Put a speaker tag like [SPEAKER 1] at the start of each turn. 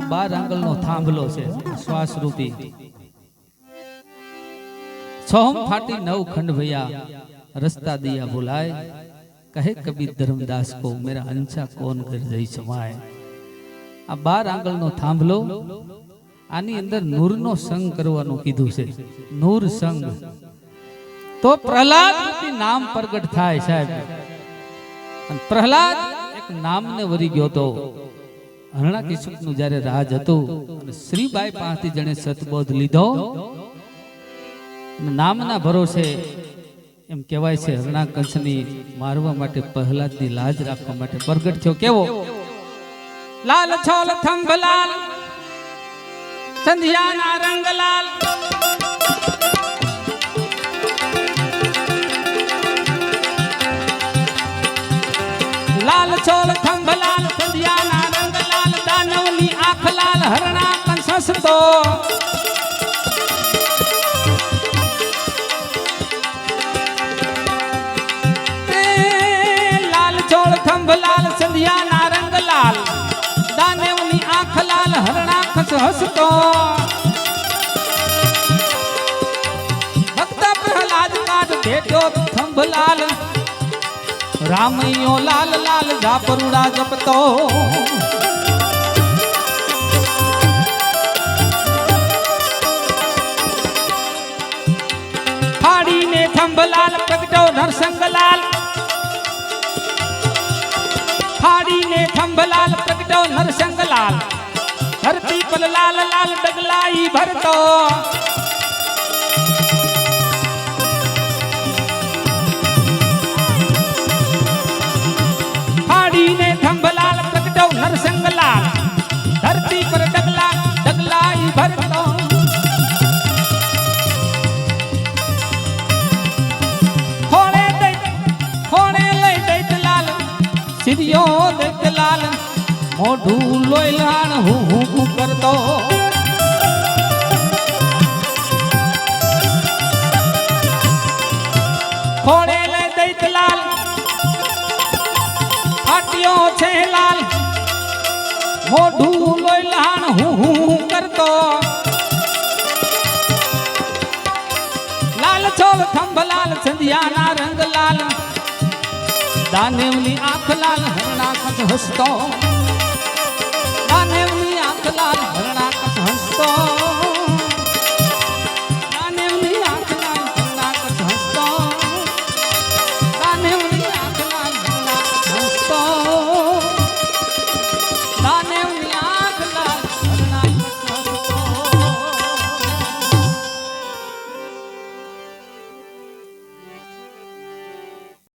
[SPEAKER 1] આ બાર આંગળનો થાંભલો છે શ્વાસ રૂપી સોહમ ફાટી નવ ખંડ ભૈયા, રસ્તા દિયા ભુલાય. કહે કબીર ધર્મદાસ કો, મેરા અંચા કોન કર જઈ સમાય? આ બાર આંગળનો થાંભલો, આની અંદર નૂરનો સંગ કરવાનું કીધું છે. નૂર સંગ. તો પ્રહલાદ નામ પ્રગટ થાય સાહેબ. પ્રહલાદ એક નામને વરી ગયો તો હરણા કિશુકનું જ્યારે રાજ હતું અને શ્રીબાઈ પાસેથી જેણે સતબોધ લીધો નામના ભરોસે એમ કહેવાય છે હરણા કંસની મારવા માટે પ્રહલાદની લાજ રાખવા માટે પ્રગટ થયો. કેવો? લાલ છોલ થંભલાલ, સંધ્યાના રંગલાલ દાનવની આંખ લાલ હરણા કંસસતો એ લાલ છોલ થંભલાલ સંધ્યાના રંગલાલ દાનવની આંખ લાલ, હરણા ખસ હસતો. ભક્ત પ્રહલાદ કાઢ બેઠો થંભલાલ રામૈયો લાલ લાલ જાપરુડા જપતો. ફાડીને થંભલાલ પ્રગટો નરસંગલાલ ફાડીને થંભલાલ પ્રગટો નરસંગલાલ ધરતી પર લાલ લાલ ડગલાઈ ભરતો સિરિયો દૈતલાલ મોઢું લોહી લાણ હું હું કરતો. ખોળે લઈ દૈતલાલ ફાટ્યો છે લાલ, મોઢું લોહી લાણ હું હું કરતો. દાનેવની આંખ લાલ હરણા કચ હસતો. દાનેવની આંખ લાલ